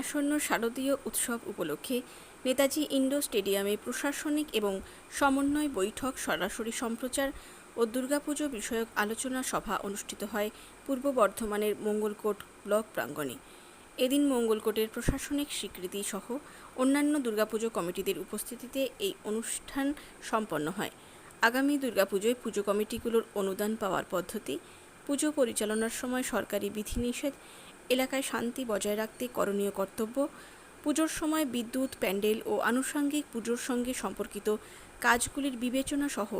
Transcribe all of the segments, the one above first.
আসন্ন শারদীয় উৎসব উপলক্ষে নেতাজি ইন্ডোর স্টেডিয়ামে প্রশাসনিক এবং সমন্বয় বৈঠক, সরাসরি সম্প্রচার ও দুর্গাপুজো বিষয়ক আলোচনা সভা অনুষ্ঠিত হয় পূর্ব বর্ধমানের মঙ্গলকোট ব্লক প্রাঙ্গণে। এদিন মঙ্গলকোটের প্রশাসনিক স্বীকৃতি সহ অন্যান্য দুর্গাপুজো কমিটিদের উপস্থিতিতে এই অনুষ্ঠান সম্পন্ন হয়। আগামী দুর্গাপুজোয় পুজো কমিটিগুলোর অনুদান পাওয়ার পদ্ধতি, পুজো পরিচালনার সময় সরকারি বিধিনিষেধ এলাকায় শান্তি বজায় রাখতে করণীয় কর্তব্য, পুজোর সময় বিদ্যুৎ, প্যান্ডেল ও আনুষঙ্গিক পুজোর সঙ্গে সম্পর্কিত কাজগুলির বিবেচনা সহ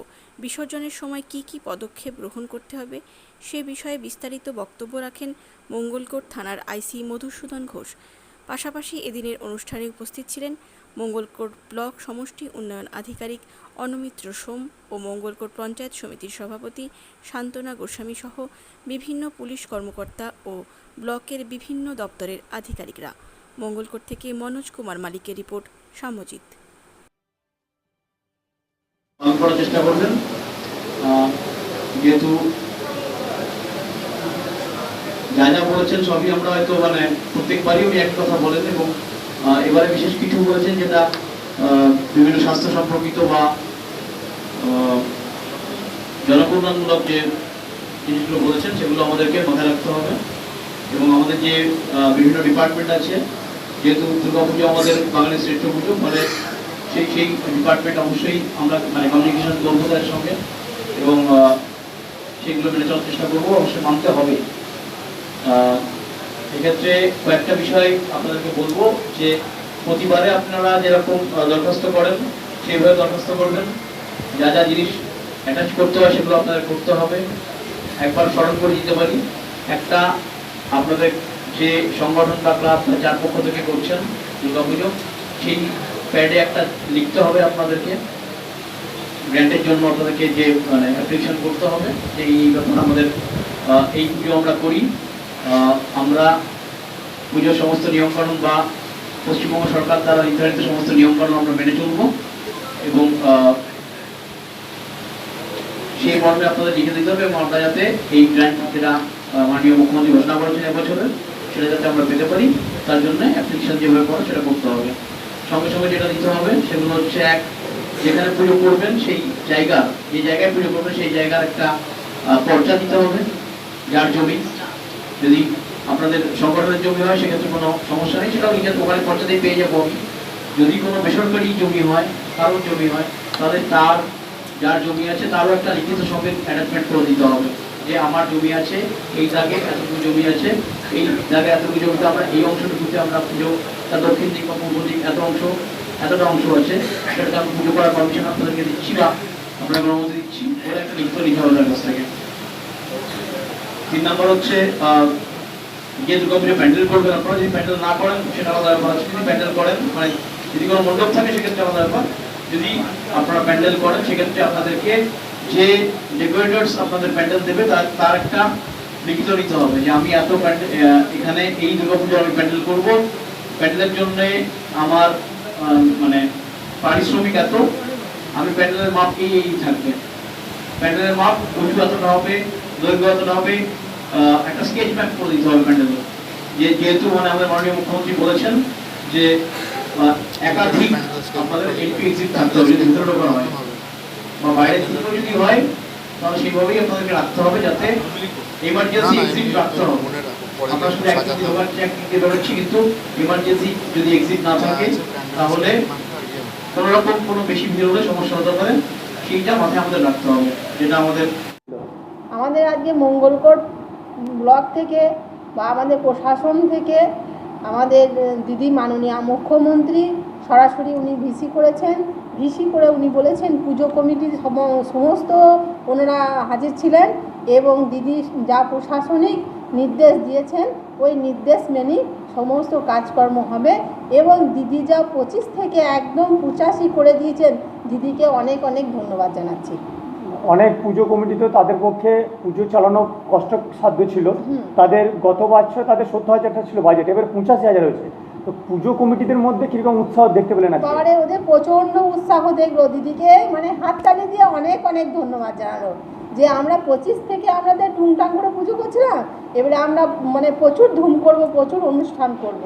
বিসর্জনের সময় কি কি পদক্ষেপ গ্রহণ করতে হবে, সে বিষয়ে বিস্তারিত বক্তব্য রাখেন মঙ্গলকোট থানার আইসি মধুসূদন ঘোষ। পাশাপাশি এদিনের অনুষ্ঠানে উপস্থিত ছিলেন মঙ্গলকোট ব্লক সমষ্টি উন্নয়ন আধিকারিক অনমিত্র সোম ও মঙ্গলকোট পঞ্চায়েত সমিতির সভাপতি শান্তনা গোস্বামী সহ বিভিন্ন পুলিশ কর্মকর্তা ও ব্লকের বিভিন্ন দপ্তরের আধিকারিকরা। মঙ্গলকোট থেকে মনোজ কুমার মালিকের রিপোর্ট করবেন। যেহেতু যা যা বলেছেন সবই আমরা হয়তো মানে প্রত্যেকবারই উনি এক কথা বলেন এবং এবারে বিশেষ কিছু বলেছেন যেটা বিভিন্ন স্বাস্থ্য সম্পর্কিত বা জনকল্যাণমূলক যে জিনিসগুলো বলেছেন সেগুলো আমাদেরকে মাথায় রাখতে হবে এবং আমাদের যে বিভিন্ন ডিপার্টমেন্ট আছে, যেহেতু দুর্গাপুজো আমাদের বাঙালির শ্রেষ্ঠ পুজো, ফলে সেই সেই ডিপার্টমেন্ট অবশ্যই আমরা মানে কমিউনিকেশন করব তাদের সঙ্গে এবং সেগুলো মেনে চলার চেষ্টা করব, অবশ্যই মানতে হবে। এক্ষেত্রে কয়েকটা বিষয় আপনাদেরকে বলব যে প্রতিবারে আপনারা যেরকম দরখাস্ত করেন, সেইভাবে দরখাস্ত করবেন। যা যা জিনিস অ্যাটাচ করতে হয় সেগুলো আপনাদের করতে হবে। একবার স্মরণ করে দিতে পারি। একটা, আপনাদের যে সংগঠন বা ক্লাব যার পক্ষ থেকে করছেন দুর্গাপুজো সেই প্যাডে একটা লিখতে হবে আপনাদেরকে। গ্র্যান্টের জন্য আপনাদেরকে যে মানে অ্যাপ্লিকেশন করতে হবে, যে এই ব্যাপার আমাদের এই পুজো আমরা করি। আমরা পুজোর সমস্ত নিয়মকানুন বা পশ্চিমবঙ্গ সরকার দ্বারা নির্ধারিত সমস্ত নিয়মকানুন আমরা মেনে চলব এবং সেই মর্মে আপনাদের লিখে দিতে হবে আমরা যাতে এই গ্র্যান্ট যেটা মাননীয় মুখ্যমন্ত্রী ঘোষণা করেছেন এবছরের সেটা যাতে আমরা পেতে পারি, তার জন্য অ্যাপ্লিকেশন যেভাবে করো সেটা করতে হবে। সঙ্গে সঙ্গে যেটা দিতে হবে সেগুলো হচ্ছে এক, যেখানে পুজো করবেন সেই জায়গা, যে জায়গায় পুজো করবেন সেই জায়গার একটা পর্চা দিতে হবে, যার জমি যদি আপনাদের সংগঠনের জমি হয়, সেক্ষেত্রে কোনো সমস্যা নেই। সেটাও নিজের পর্চা দিয়ে পেয়ে যাব আমি। যদি কোনো বেসরকারি জমি হয়, কারোর জমি হয়, তাহলে তার, যার জমি আছে, তারও একটা লিখিত সঙ্গে অ্যাটাচমেন্ট করে দিতে হবে। যে আমার জমি আছে, এই দাগে এতটুকু জমি আছে, এই দাগে এতটুকু জমিতে আমরা, এই অংশটুকুতে আমরা পুজো তার দক্ষিণ দিক বা পূর্ব দিক এত অংশ, এতটা অংশ আছে সেটাকে আমরা পুজো করার পারমিশন আপনাদেরকে দিচ্ছি বা আমরা অনুমতি দিচ্ছি বলে একটা লিখিত নিতে হবে কাছ থেকে তিন নম্বর হচ্ছে যে দুর্গাপুজো প্যান্ডেল করবেন আপনারা। যদি প্যান্ডেল না করেন, সেটা আলাদা ব্যাপার আছে। যদি প্যান্ডেল করেন মানে যদি কোনো মণ্ডপ থাকে, সেক্ষেত্রে আলাদা ব্যাপার। যদি আপনারা প্যান্ডেল করেন, সেক্ষেত্রে আপনাদেরকে যে আপনাদের প্যান্ডেল দেবে, তার তার একটা লিখিত নিতে হবে যে আমি এত এখানে এই আমি প্যান্ডেল করব। প্যান্ডেলের জন্য আমার মানে পারিশ্রমিক এত। আমি প্যান্ডেলের মাপ এই থাকবে। প্যান্ডেলের মাপ উঁচু এতটা হবে দৈর্ঘ্য এতটা হবে একটা স্কেচ ম্যাপ করে দিতে হবে প্যান্ডেলের যে যেহেতু মানে আমাদের মাননীয় মুখ্যমন্ত্রী বলেছেন যে একাধিক আপনাদের এন্ট্রি এক্সিট থাকতে হবে যদি ভিতরে ঢোকানো হয় বা বাইরে যদি হয় তাহলে সেইভাবেই আপনাদেরকে রাখতে হবে যাতে এমার্জেন্সি এক্সিট রাখতে হবে আমরা শুধু একদিক বেরোচ্ছি কিন্তু এমার্জেন্সি যদি এক্সিট না থাকে তাহলে কোনো রকম কোনো বেশি ভিড় হলে সমস্যা হতে পারে সেইটা মাথায় আমাদের রাখতে হবে যেটা আমাদের আমাদের আজকে মঙ্গলকোট ব্লক থেকে বা আমাদের প্রশাসন থেকে আমাদের দিদি মাননীয় মুখ্যমন্ত্রী সরাসরি উনি ভিসি করেছেন। ভিসি করে উনি বলেছেন পুজো কমিটির সমস্ত ওনারা হাজির ছিলেন এবং দিদি যা প্রশাসনিক নির্দেশ দিয়েছেন, ওই নির্দেশ মেনেই সমস্ত কাজকর্ম হবে এবং দিদি যা পঁচিশ থেকে একদম পঁচাশি করে দিয়েছেন, দিদিকে অনেক অনেক ধন্যবাদ জানাচ্ছি। অনেক পুজো কমিটি তো তাদের পক্ষে পুজো চালানো কষ্টসাধ্য ছিল। তাদের গত বছর তাদের সত্তর হাজার টাকা ছিল বাজেট এবার পঁচাশি হাজার হয়েছে। তো পুজো কমিটিদের মধ্যে কীরকম উৎসাহ দেখতে পেলেন বাবারে ওদের প্রচণ্ড উৎসাহ দেখল। দিদিকে মানে হাততালি দিয়ে অনেক অনেক ধন্যবাদ জানালো। যে আমরা পঁচিশ থেকে আমাদের টুংটাং করে পুজো করছিলাম এবারে আমরা মানে প্রচুর ধুম করব প্রচুর অনুষ্ঠান করব।